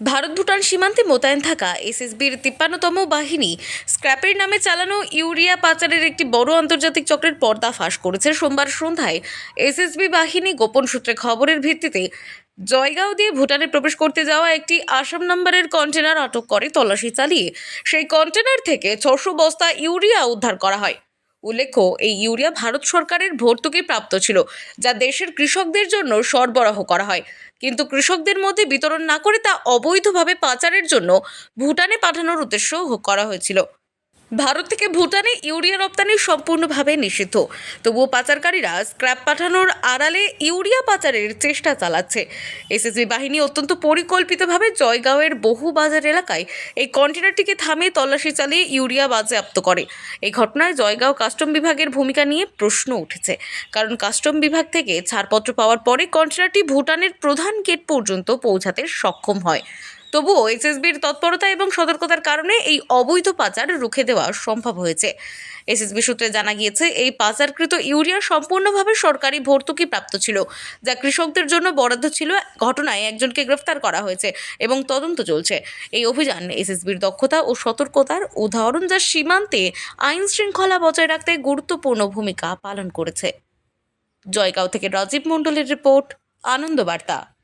ভারত ভুটান সীমান্তে মোতায়েন থাকা এসএসবির তিপ্পান্নতম বাহিনী স্ক্র্যাপের নামে চালানো ইউরিয়া পাচারের একটি বড় আন্তর্জাতিক চক্রের পর্দা ফাঁস করেছে সোমবার সন্ধ্যায় এসএসবি বাহিনী। গোপন সূত্রে খবরের ভিত্তিতে জয়গাঁও দিয়ে ভুটানে প্রবেশ করতে যাওয়া একটি আসাম নম্বরের কন্টেনার আটক করে তল্লাশি চালিয়ে। সেই কন্টেনার থেকে ছশো বস্তা ইউরিয়া উদ্ধার করা হয়। উল্লেখ্য, এই ইউরিয়া ভারত সরকারের ভর্তুকি প্রাপ্ত ছিল, যা দেশের কৃষকদের জন্য সরবরাহ করা হয়। কিন্তু কৃষকদের মধ্যে বিতরণ না করে তা অবৈধভাবে পাচারের জন্য ভুটানে পাঠানোর উদ্দেশ্য করা হয়েছিল। ভারত থেকে ভুটানে ইউরিয়া রপ্তানি সম্পূর্ণভাবে নিষিদ্ধ। তবুও পাচারকারীরা স্ক্র্যাপ পাঠানোর আড়ালে ইউরিয়া পাচারের চেষ্টা চালাচ্ছে। এসএসবি বাহিনী অত্যন্ত পরিকল্পিতভাবে জয়গাঁওয়ের বহু বাজার এলাকায় এই কন্টেনারটিকে থামিয়ে তল্লাশি চালিয়ে ইউরিয়া বাজেয়াপ্ত করে। এই ঘটনায় জয়গাঁও কাস্টম বিভাগের ভূমিকা নিয়ে প্রশ্ন উঠেছে। কারণ কাস্টম বিভাগ থেকে ছাড়পত্র পাওয়ার পরে কন্টেনারটি ভুটানের প্রধান গেট পর্যন্ত পৌঁছাতে সক্ষম হয়। তবুও এসএসবির তৎপরতা এবং সতর্কতার কারণে এই অবৈধ পাচার রুখে দেওয়া সম্ভব হয়েছে। এসএসবি সূত্রে জানা গিয়েছে, এই পাচারকৃত ইউরিয়া সম্পূর্ণভাবে সরকারি ভর্তুকি প্রাপ্ত ছিল, যা কৃষকদের জন্য বরাদ্দ ছিল। ঘটনায় একজনকে গ্রেফতার করা হয়েছে এবং তদন্ত চলছে। এই অভিযান এসএসবির দক্ষতা ও সতর্কতার উদাহরণ যা সীমান্তে আইন শৃঙ্খলা বজায় রাখতে গুরুত্বপূর্ণ ভূমিকা পালন করেছে। জয়গাঁও থেকে রাজীব মণ্ডলের রিপোর্ট, আনন্দবার্তা।